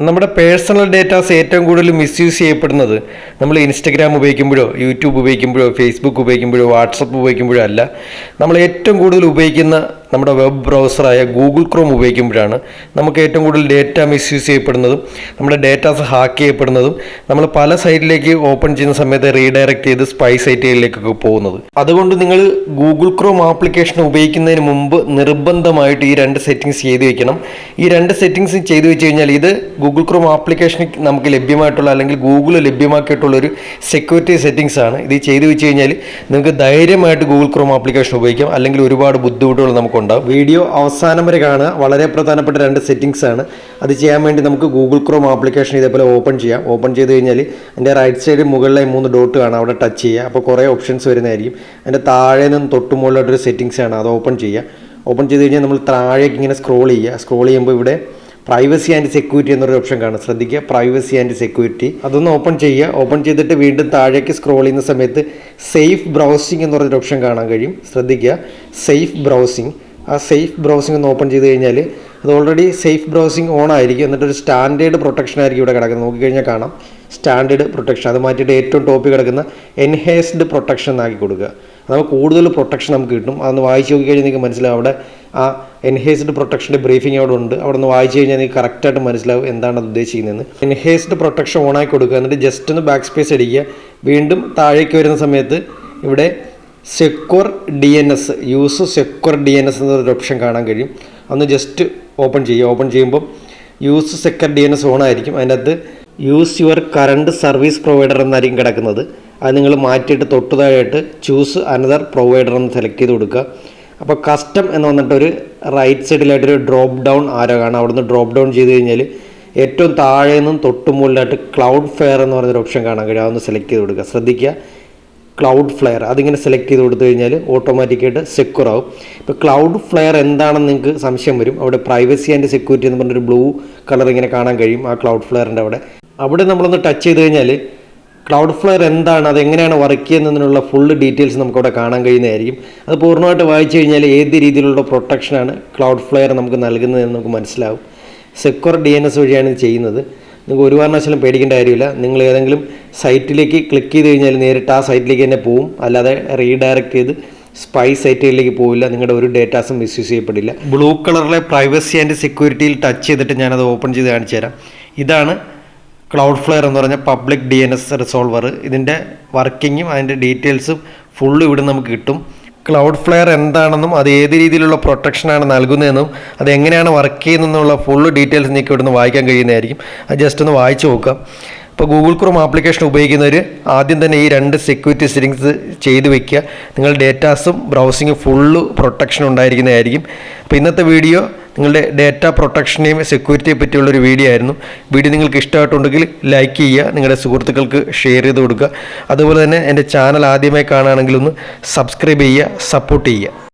നമ്മുടെ personal datas ഏറ്റവും കൂടുതൽ മിസ്യൂസ് ചെയ്യപ്പെടുന്നത് നമ്മൾ ഇൻസ്റ്റഗ്രാം ഉപയോഗിക്കുമ്പോഴോ യൂട്യൂബ് ഉപയോഗിക്കുമ്പോഴോ ഫേസ്ബുക്ക് ഉപയോഗിക്കുമ്പോഴോ വാട്സപ്പ് ഉപയോഗിക്കുമ്പോഴോ അല്ല. നമ്മൾ ഏറ്റവും കൂടുതൽ ഉപയോഗിക്കുന്ന നമ്മുടെ വെബ് ബ്രൗസറായ ഗൂഗിൾ ക്രോം ഉപയോഗിക്കുമ്പോഴാണ് നമുക്ക് ഏറ്റവും കൂടുതൽ ഡേറ്റ മിസ്യൂസ് ചെയ്യപ്പെടുന്നതും നമ്മുടെ ഡേറ്റാസ് ഹാക്ക് ചെയ്യപ്പെടുന്നതും നമ്മൾ പല സൈറ്റിലേക്ക് ഓപ്പൺ ചെയ്യുന്ന സമയത്ത് റീഡയറക്റ്റ് ചെയ്ത് സ്പൈ സൈറ്റുകളിലേക്കൊക്കെ പോകുന്നത്. അതുകൊണ്ട് നിങ്ങൾ ഗൂഗിൾ ക്രോം ആപ്ലിക്കേഷൻ ഉപയോഗിക്കുന്നതിന് മുമ്പ് നിർബന്ധമായിട്ട് ഈ രണ്ട് സെറ്റിങ്സ് ചെയ്ത് വെക്കണം. ഈ രണ്ട് സെറ്റിങ്സ് ചെയ്തു വെച്ച് കഴിഞ്ഞാൽ ഇത് ഗൂഗിൾ ക്രോം ആപ്ലിക്കേഷന് നമുക്ക് ലഭ്യമായിട്ടുള്ള അല്ലെങ്കിൽ ഗൂഗിൾ ലഭ്യമാക്കിയിട്ടുള്ള ഒരു സെക്യൂരിറ്റി സെറ്റിങ്സ് ആണ്. ഇത് ചെയ്തു വെച്ച് കഴിഞ്ഞാൽ നിങ്ങൾക്ക് ധൈര്യമായിട്ട് ഗൂഗിൾ ക്രോം ആപ്ലിക്കേഷൻ ഉപയോഗിക്കാം. അല്ലെങ്കിൽ ഒരുപാട് ബുദ്ധിമുട്ടുകൾ നമുക്കുണ്ടാവും വീഡിയോ അവസാനം വരെ കാണുക. വളരെ പ്രധാനപ്പെട്ട രണ്ട് സെറ്റിങ്സ് ആണ്. അത് ചെയ്യാൻ വേണ്ടി നമുക്ക് ഗൂഗിൾ ക്രോം ആപ്ലിക്കേഷൻ ഇതേപോലെ ഓപ്പൺ ചെയ്യാം. ഓപ്പൺ ചെയ്ത് കഴിഞ്ഞാൽ എന്റെ റൈറ്റ് സൈഡ് മുകളിലെ മൂന്ന് ഡോട്ട് കാണാം. അവിടെ ടച്ച് ചെയ്യുക. അപ്പോൾ കുറേ ഓപ്ഷൻസ് വരുന്നതായിരിക്കും. അതിന്റെ താഴെ നിന്ന് തൊട്ട് മുകളിലോട്ടൊരു സെറ്റിങ്സ് ആണ്. അത് ഓപ്പൺ ചെയ്യുക. ഓപ്പൺ ചെയ്ത് കഴിഞ്ഞാൽ നമ്മൾ താഴേക്ക് ഇങ്ങനെ സ്ക്രോൾ ചെയ്യുക. സ്ക്രോൾ ചെയ്യുമ്പോൾ ഇവിടെ പ്രൈവസി ആൻഡ് സെക്യൂരിറ്റി എന്നൊരു ഓപ്ഷൻ കാണും. ശ്രദ്ധിക്കുക. പ്രൈവസി ആൻഡ് സെക്യൂരിറ്റി അതൊന്ന് ഓപ്പൺ ചെയ്യുക. ഓപ്പൺ ചെയ്തിട്ട് വീണ്ടും താഴേക്ക് സ്ക്രോൾ ചെയ്യുന്ന സമയത്ത് സേഫ് ബ്രൗസിംഗ് എന്ന് പറഞ്ഞൊരു ഓപ്ഷൻ കാണാൻ കഴിയും. ശ്രദ്ധിക്കുക. സേഫ് ബ്രൗസിംഗ് ആ സേഫ് ബ്രൗസിംഗ് ഒന്ന് ഓപ്പൺ ചെയ്ത് കഴിഞ്ഞാൽ അത് ഓൾറെഡി സേഫ് ബ്രൗസിംഗ് ഓൺ ആയിരിക്കും. എന്നിട്ട് ഒരു സ്റ്റാൻഡേർഡ് പ്രൊട്ടക്ഷൻ ആയിരിക്കും ഇവിടെ കിടക്കുന്നത്. നോക്കിക്കഴിഞ്ഞാൽ കാണാം. സ്റ്റാൻഡേർഡ് പ്രൊട്ടക്ഷൻ അത് മാറ്റിയിട്ട് ഏറ്റവും ടോപ്പിൽ കിടക്കുന്ന എൻഹേസ്ഡ് പ്രൊട്ടക്ഷൻ എന്നാക്കി കൊടുക്കുക. അതാകുമ്പോൾ കൂടുതൽ പ്രൊട്ടക്ഷൻ നമുക്ക് കിട്ടും. അതൊന്ന് വായിച്ച് നോക്കിക്കഴിഞ്ഞാൽ നിങ്ങൾക്ക് മനസ്സിലാവും. അവിടെ ആ എൻഹേസ്ഡ് പ്രൊട്ടക്ഷന്റെ ബ്രീഫിംഗ് അവിടെ ഉണ്ട്. അവിടെ നിന്ന് വായിച്ച് കഴിഞ്ഞാൽ നിങ്ങൾക്ക് കറക്റ്റായിട്ട് മനസ്സിലാവും എന്താണ് അത് ഉദ്ദേശിക്കുന്നതെന്ന്. എൻഹേസ്ഡ് പ്രൊട്ടക്ഷൻ ഓണാക്കി കൊടുക്കുക. എന്നിട്ട് ജസ്റ്റ് ഒന്ന് ബാക്ക് സ്പേസ് അടിക്കുക. വീണ്ടും താഴേക്ക് വരുന്ന സമയത്ത് ഇവിടെ secure D N S use secure D N S എന്നൊരു ഓപ്ഷൻ കാണാൻ കഴിയും. അന്ന് ജസ്റ്റ് ഓപ്പൺ ചെയ്യുക. ഓപ്പൺ ചെയ്യുമ്പം use secure D N S on ആയിരിക്കും. അതിന്റെ അകത്ത് use your current service provider എന്നായിരിക്കും കിടക്കുന്നത്. അത് നിങ്ങൾ മാറ്റിയിട്ട് തൊട്ടുതായിട്ട് താഴെയായിട്ട് ചൂസ് അനദർ പ്രൊവൈഡർ എന്ന് സെലക്ട് ചെയ്ത് കൊടുക്കുക. അപ്പോൾ കസ്റ്റം എന്ന് വന്നിട്ടൊരു റൈറ്റ് സൈഡിലായിട്ടൊരു ഡ്രോപ്പ് ഡൗൺ ആരോ കാണാം. അവിടുന്ന് ഡ്രോപ്പ് ഡൗൺ ചെയ്ത് കഴിഞ്ഞാൽ ഏറ്റവും താഴെ നിന്നും തൊട്ട് മുകളിലായിട്ട് ക്ലൗഡ് ഫെയർ എന്ന് പറയുന്നൊരു ഓപ്ഷൻ കാണാൻ കഴിയും. അതൊന്ന് സെലക്ട് ചെയ്ത് കൊടുക്കുക. ശ്രദ്ധിക്കുക. ക്ലൗഡ് ഫ്ലെയർ അതിങ്ങനെ സെലക്ട് ചെയ്ത് കൊടുത്തു കഴിഞ്ഞാൽ ഓട്ടോമാറ്റിക്കായിട്ട് സെക്യൂർ ആവും. ഇപ്പോൾ ക്ലൗഡ് ഫ്ലെയർ എന്താണെന്ന് നിങ്ങൾക്ക് സംശയം വരും. അവിടെ പ്രൈവസി ആൻഡ് സെക്യൂരിറ്റി എന്ന് പറഞ്ഞൊരു ബ്ലൂ കളർ ഇങ്ങനെ കാണാൻ കഴിയും ആ ക്ലൗഡ് ഫ്ലെയറിന്റെ അവിടെ. അവിടെ നമ്മളൊന്ന് ടച്ച് ചെയ്ത് കഴിഞ്ഞാൽ ക്ലൗഡ് ഫ്ലെയർ എന്താണ് അത് എങ്ങനെയാണ് വർക്ക് ചെയ്യുന്നതിനുള്ള ഫുൾ ഡീറ്റെയിൽസ് നമുക്കവിടെ കാണാൻ കഴിയുന്നതായിരിക്കും. അത് പൂർണമായിട്ട് വായിച്ചു കഴിഞ്ഞാൽ ഏത് രീതിയിലുള്ള പ്രൊട്ടക്ഷനാണ് ക്ലൗഡ് ഫ്ലെയർ നമുക്ക് നൽകുന്നതെന്ന് നമുക്ക് മനസ്സിലാവും. സെക്യൂർ ഡി എൻ എസ് വഴിയാണ് ഇത് ചെയ്യുന്നത്. നിങ്ങൾക്ക് ഒരു കാരണവശാലും പേടിക്കേണ്ട കാര്യമില്ല. നിങ്ങൾ ഏതെങ്കിലും സൈറ്റിലേക്ക് ക്ലിക്ക് ചെയ്ത് കഴിഞ്ഞാൽ നേരിട്ട് ആ സൈറ്റിലേക്ക് തന്നെ പോവും. അല്ലാതെ റീഡയറക്റ്റ് ചെയ്ത് സ്പൈ സൈറ്റുകളിലേക്ക് പോവില്ല. നിങ്ങളുടെ ഒരു ഡേറ്റാസും മിസ്യൂസ് ചെയ്യപ്പെടില്ല. ബ്ലൂ കളറിലെ പ്രൈവസി ആൻഡ് സെക്യൂരിറ്റിയിൽ ടച്ച് ചെയ്തിട്ട് ഞാനത് ഓപ്പൺ ചെയ്ത് കാണിച്ചു തരാം. ഇതാണ് ക്ലൗഡ് ഫ്ലെയർ എന്ന് പറഞ്ഞ public D N S resolver ഇതിന്റെ വർക്കിങ്ങും അതിന്റെ ഡീറ്റെയിൽസും ഫുള്ള് ഇവിടെ നമുക്ക് കിട്ടും. ക്ലൗഡ് ഫ്ലെയർ എന്താണെന്നും അത് ഏത് രീതിയിലുള്ള പ്രൊട്ടക്ഷനാണ് നൽകുന്നതെന്നും അത് എങ്ങനെയാണ് വർക്ക് ചെയ്യുന്നതെന്നുള്ള ഫുൾ ഡീറ്റെയിൽസ് നിങ്ങൾക്ക് ഇവിടുന്ന് വായിക്കാൻ കഴിയുന്നതായിരിക്കും. അത് ജസ്റ്റ് ഒന്ന് വായിച്ചു നോക്കാം ഇപ്പോൾ ഗൂഗിൾ ക്രോം ആപ്ലിക്കേഷൻ ഉപയോഗിക്കുന്നവർ ആദ്യം തന്നെ ഈ രണ്ട് സെക്യൂരിറ്റി സെറ്റിങ്സ് ചെയ്ത് വെക്കുക. നിങ്ങൾ ഡേറ്റാസും ബ്രൗസിങ്ങും ഫുള്ള് പ്രൊട്ടക്ഷൻ ഉണ്ടായിരിക്കുന്നതായിരിക്കും. അപ്പോൾ ഇന്നത്തെ വീഡിയോ നിങ്ങളുടെ ഡേറ്റ പ്രൊട്ടക്ഷനെയും സെക്യൂരിറ്റിയെ പറ്റിയുള്ള ഒരു വീഡിയോ ആയിരുന്നു. വീഡിയോ നിങ്ങൾക്ക് ഇഷ്ടമായിട്ടുണ്ടെങ്കിൽ ലൈക്ക് ചെയ്യുക നിങ്ങളുടെ സുഹൃത്തുക്കൾക്ക് ഷെയർ ചെയ്ത് കൊടുക്കുക. അതുപോലെ തന്നെ എന്റെ ചാനൽ ആദ്യമായി കാണുകയാണെങ്കിൽ ഒന്ന് സബ്സ്ക്രൈബ് ചെയ്യുക സപ്പോർട്ട് ചെയ്യുക.